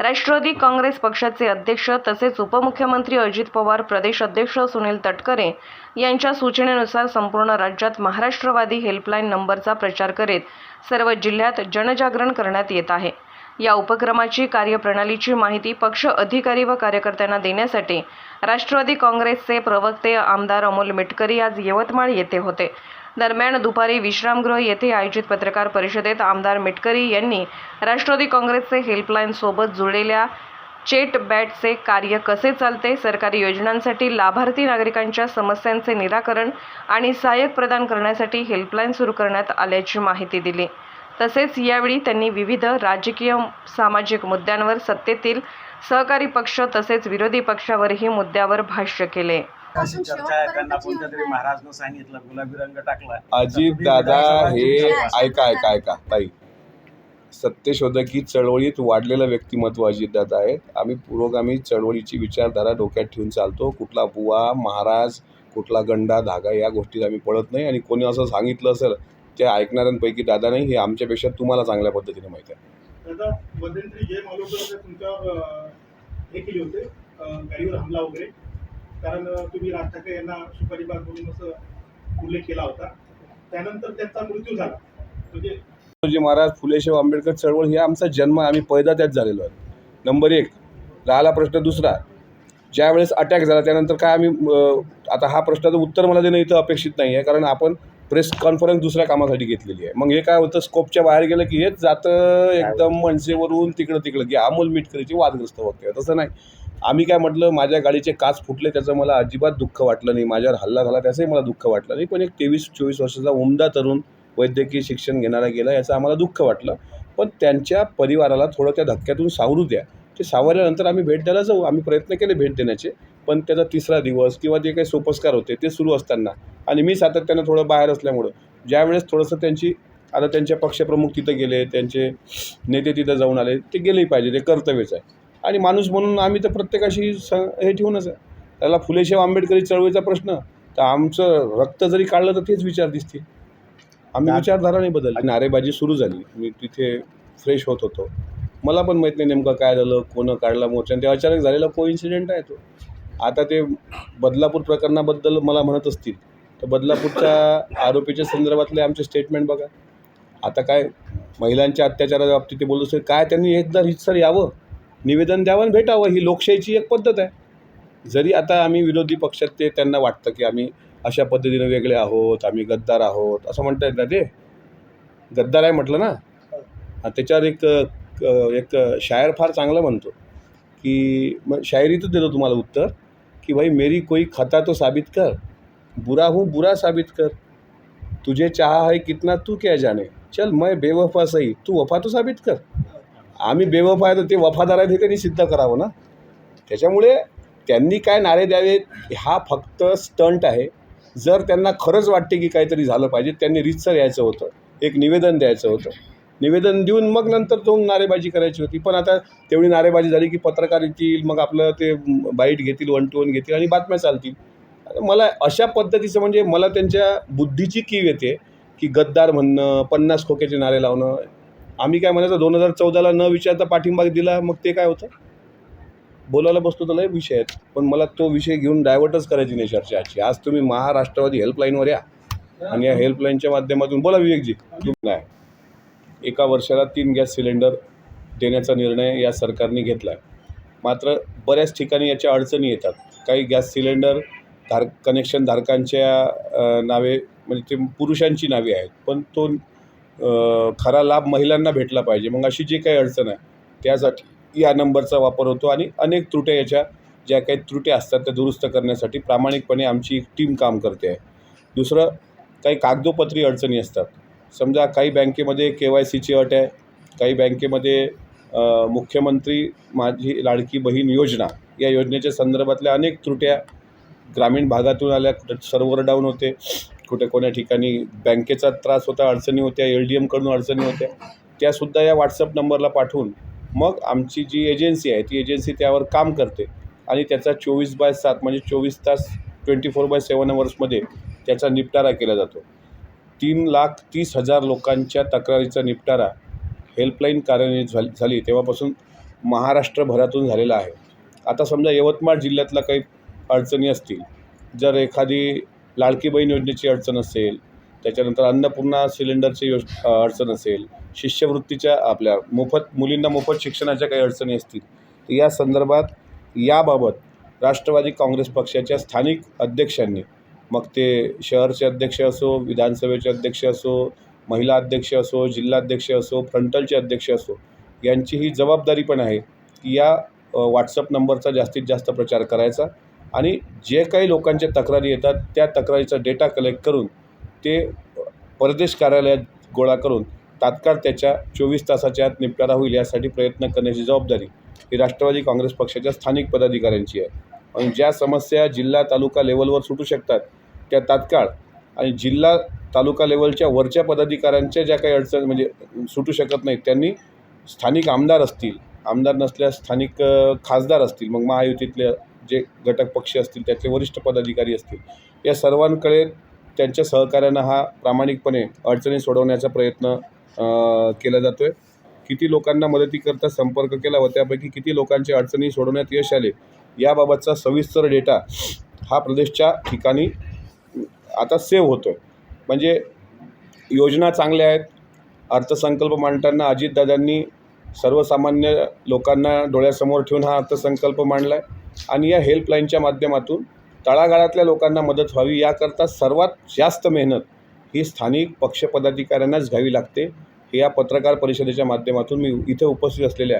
राष्ट्रवादी काँग्रेस पक्षाचे अध्यक्ष तसेच उपमुख्यमंत्री अजित पवार प्रदेश अध्यक्ष सुनील तटकरे यांच्या सूचनेनुसार संपूर्ण राज्यात महाराष्ट्रवादी हेल्पलाईन नंबरचा प्रचार करीत सर्व जिल्ह्यात जनजागरण करण्यात येत आहे. या उपक्रमाची कार्यप्रणालीची माहिती पक्ष अधिकारी व कार्यकर्त्यांना देण्यासाठी राष्ट्रवादी काँग्रेसचे प्रवक्ते आमदार अमोल मिटकरी आज यवतमाळ येथे होते. दरम्यान दुपारी विश्रामगृह येथे आयोजित पत्रकार परिषदेत आमदार मिटकरी यांनी राष्ट्रवादी काँग्रेसचे हेल्पलाईनसोबत जुळलेल्या चेट बॅटचे कार्य कसे चालते सरकारी योजनांसाठी लाभार्थी नागरिकांच्या समस्यांचे निराकरण आणि सहाय्यक प्रदान करण्यासाठी हेल्पलाईन सुरू करण्यात आल्याची माहिती दिली. तसेच यावेळी त्यांनी विविध राजकीय सामाजिक मुद्द्यांवर सत्तेतील सहकारी पक्ष तसेच विरोधी पक्षावरही मुद्द्यावर भाष्य केले. अशी चर्चा आहे त्यांना कोणत्या तरी महाराजनं सांगितलं गुलाबी रंग टाकला अजित दादा हे ऐका ऐका ऐका ताई. सत्यशोधकी चळवळीत वाढलेलं व्यक्तिमत्व अजितदादा आहेत. आम्ही पुरोगामी चळवळीची विचारधारा डोक्यात ठेवून चालतो. कुठला बुवा महाराज कुठला गंडा धागा या गोष्टीत आम्ही पळत नाही. आणि कोणी असं सांगितलं असेल त्या ऐकणाऱ्यांपैकी दादा नाही हे आमच्यापेक्षा तुम्हाला चांगल्या पद्धतीने माहिती आहे. दादा मध्यंतरी जय मालोकर तुमच्यावर अं, हे केले होते गाडीवर हमला वगैरे. कारण तुम्ही राज ठाकरे यांना सुपारीबाग म्हणून असं उल्लेख केला होता. त्यानंतर त्यांचा मृत्यू झाला. म्हणजे शिवाजी महाराज फुलेशाह आंबेडकर चळवळ ही आमचा जन्म आम्ही पैदा त्यात झालेलो आहे नंबर एक राहिला प्रश्न दुसरा ज्या वेळेस अटॅक झाला त्यानंतर काय आम्ही आता हा प्रश्नाचं उत्तर मला देणं इथं अपेक्षित नाही आहे कारण आपण प्रेस कॉन्फरन्स दुसऱ्या कामासाठी घेतलेली आहे. मग हे काय होतं स्कोपच्या बाहेर गेलं की हेच जातं एकदम मनसेवरून तिकडं तिकडं की अमोल मिटकरीची वादग्रस्त वक्तव्य. तसं नाही. आम्ही काय म्हटलं माझ्या गाडीचे काच फुटले त्याचं मला अजिबात दुःख वाटलं नाही. माझ्यावर हल्ला झाला त्याचंही मला दुःख वाटलं नाही. पण एक तेवीस चोवीस वर्षाचा उमदा तरुण वैद्यकीय शिक्षण घेणारा गेला याचं आम्हाला दुःख वाटलं. पण त्यांच्या परिवाराला थोडं त्या धक्क्यातून सावरू द्या. ते सावरल्यानंतर आम्ही भेट द्यायला जाऊ. आम्ही प्रयत्न केले भेट देण्याचे. पण त्याचा तिसरा दिवस किंवा जे काही सोपस्कार होते ते सुरू असताना. आणि मी सातत्यानं थोडं बाहेर असल्यामुळं. ज्यावेळेस थोडंसं त्यांची आता त्यांच्या पक्षप्रमुख तिथं गेले त्यांचे नेते तिथं जाऊन आले ते गेलेही पाहिजे ते कर्तव्यच आहे. आणि माणूस म्हणून आम्ही तर प्रत्येकाशी स हे ठेवूनच आहे. त्याला फुलेशाह आंबेडकरी चळवळीचा प्रश्न तर आमचं रक्त जरी काढलं तर तेच विचार दिसतील. आम्ही विचारधारा नाही बदलली. नारेबाजी सुरू झाली. मी तिथे फ्रेश होत होतो. मला पण माहीत नाही नेमकं काय झालं कोणं काढला मोर्चा. आणि ते अचानक झालेला को इन्सिडेंट आहे तो. आता ते बदलापूर प्रकरणाबद्दल मला म्हणत असतील. तर बदलापूरच्या आरोपीच्या संदर्भातले आमचे स्टेटमेंट बघा. आता काय महिलांच्या अत्याचाराच्या बाबतीत ते बोलत असेल काय त्यांनी एकदा हितसर यावं? निवेदन द्यावं आणि भेटावं ही लोकशाहीची एक पद्धत आहे. जरी आता आम्ही विरोधी पक्षात ते त्यांना वाटतं की आम्ही अशा पद्धतीनं वेगळे आहोत आम्ही गद्दार आहोत असं म्हणता येत ना ते. गद्दार आहे म्हटलं ना. त्याच्यावर एक एक शायर फार चांगलं म्हणतो की मग शायरीतच देतो तुम्हाला उत्तर कि भाई मेरी कोई खता तो साबित कर बुरा हूँ बुरा साबित कर. तुझे चाहा है कितना तू क्या जाने? चल मैं बेवफा सही तू वफा तो साबित कर. आम्ही बेवफा आहे तर ते वफादार आहेत हे त्यांनी सिद्ध करावं ना. त्याच्यामुळे त्यांनी काय नारे द्यावेत हा फक्त स्टंट आहे. जर त्यांना खरंच वाटते की काहीतरी झालं पाहिजे त्यांनी रितसर यायचं होतं एक निवेदन द्यायचं होतं. निवेदन देऊन मग नंतर तो नारेबाजी करायची होती. पण आता तेवढी नारेबाजी झाली की पत्रकार येतील मग आपलं ते बाईट घेतील वन टू वन घेतील आणि बातम्या चालतील. मला अशा पद्धतीचं म्हणजे मला त्यांच्या बुद्धीची कीव येते की गद्दार म्हणणं पन्नास खोक्याचे नारे लावणं आम्ही काय म्हणायचं दोन हजार चौदाला न विचारता पाठिंबा दिला मग ते काय होतं? बोलायला बसतो तर लय विषय आहेत पण मला तो विषय घेऊन डायव्हर्टच करायची नाही चर्चा आजची. आज तुम्ही महाराष्ट्रवादी हेल्पलाईनवर या आणि या हेल्पलाईनच्या माध्यमातून बोला विवेकजी नाही. एका वर्षाला तीन गॅस सिलेंडर देण्याचा निर्णय या सरकारने घेतला आहे मात्र बऱ्याच ठिकाणी याच्या अडचणी येतात. काही गॅस सिलेंडर धार कनेक्शन धारकांच्या नावे म्हणजे ते पुरुषांची नावे आहेत पण तो खरा लाभ महिलांना भेटला पाहिजे. मग अशी जी काही अडचण आहे त्यासाठी या नंबरचा वापर होतो आणि अनेक त्रुट्या याच्या ज्या काही त्रुट्या असतात त्या दुरुस्त करण्यासाठी प्रामाणिकपणे आमची एक टीम काम करते. आहे दुसरं काही कागदोपत्री अडचणी असतात. समजा काही बँकेमध्ये के वाय सीची अट आहे काही बँकेमध्ये मुख्यमंत्री माझी लाडकी बहीण योजना या योजनेच्या संदर्भातल्या अनेक त्रुट्या ग्रामीण भागातून आल्या कुठे सर्व्हर डाऊन होते. कुठे कोण्या ठिकाणी बँकेचा त्रास होता अडचणी होत्या एल डी एमकडून अडचणी होत्या त्यासुद्धा या व्हॉट्सअप नंबरला पाठवून मग आमची जी एजन्सी आहे ती एजन्सी त्यावर काम करते. आणि त्याचा चोवीस बाय सात म्हणजे चोवीस तास ट्वेंटी फोर बाय सेवन अवर्समध्ये त्याचा निपटारा केला जातो. तीन लाख तीस हजार लोकांच्या तक्रारीचा निपटारा हेल्पलाईन कार्यान्वित झाली झाली. तेव्हापासून महाराष्ट्रभरातून झालेला आहे. आता समजा यवतमाळ जिल्ह्यातला काही अडचणी असतील जर एखादी लाडकी बहीण योजनेची अडचण असेल त्याच्यानंतर अन्नपूर्णा सिलेंडरची योज अडचण असेल शिष्यवृत्तीच्या आपल्या मोफत मुलींना मोफत शिक्षणाच्या काही अडचणी असतील तर या संदर्भात याबाबत राष्ट्रवादी काँग्रेस पक्षाच्या स्थानिक अध्यक्षांनी मग ते शहरचे अध्यक्ष असो विधानसभेचे अध्यक्ष असो महिला अध्यक्ष असो जिल्हाध्यक्ष असो फ्रंटलचे अध्यक्ष असो यांची ही जबाबदारी पण आहे की या व्हॉट्सअप नंबरचा जास्तीत जास्त प्रचार करायचा. आणि जे काही लोकांच्या तक्रारी येतात त्या तक्रारीचा डेटा कलेक्ट करून ते परदेश कार्यालयात गोळा करून तात्काळ त्याच्या चोवीस तासाच्या आत निपटारा होईल यासाठी प्रयत्न करण्याची जबाबदारी ही राष्ट्रवादी काँग्रेस पक्षाच्या स्थानिक पदाधिकाऱ्यांची आहे. आणि ज्या समस्या जिल्हा तालुका लेवलवर सुटू शकतात त्या तात्काळ आणि जिल्हा तालुका लेवलच्या वरच्या पदाधिकाऱ्यांच्या ज्या काही अडचण म्हणजे सुटू शकत नाहीत त्यांनी स्थानिक आमदार असतील आमदार नसल्यास स्थानिक खासदार असतील मग महायुतीतल्या जे घटक पक्ष असतील त्यातले वरिष्ठ पदाधिकारी असतील या सर्वांकडे त्यांच्या सहकार्यानं हा प्रामाणिकपणे अडचणी सोडवण्याचा प्रयत्न केला जातो आहे किती लोकांना मदतीकरता संपर्क केला व त्यापैकी किती लोकांच्या अडचणी सोडवण्यात यश आले याबाबतचा सविस्तर डेटा हा प्रदेशच्या ठिकाणी आता सेव्ह होतो आहे म्हणजे योजना चांगल्या आहेत अर्थसंकल्प मांडताना अजितदादांनी सर्वसामान्य लोकांना डोळ्यासमोर ठेवून हा अर्थसंकल्प मांडला आहे आणि या हेल्पलाईनच्या माध्यमातून तळागाळातल्या लोकांना मदत व्हावी याकरता सर्वात जास्त मेहनत ही स्थानिक पक्षपदाधिकाऱ्यांनाच घ्यावी लागते. हे या पत्रकार परिषदेच्या माध्यमातून मी इथे उपस्थित असलेल्या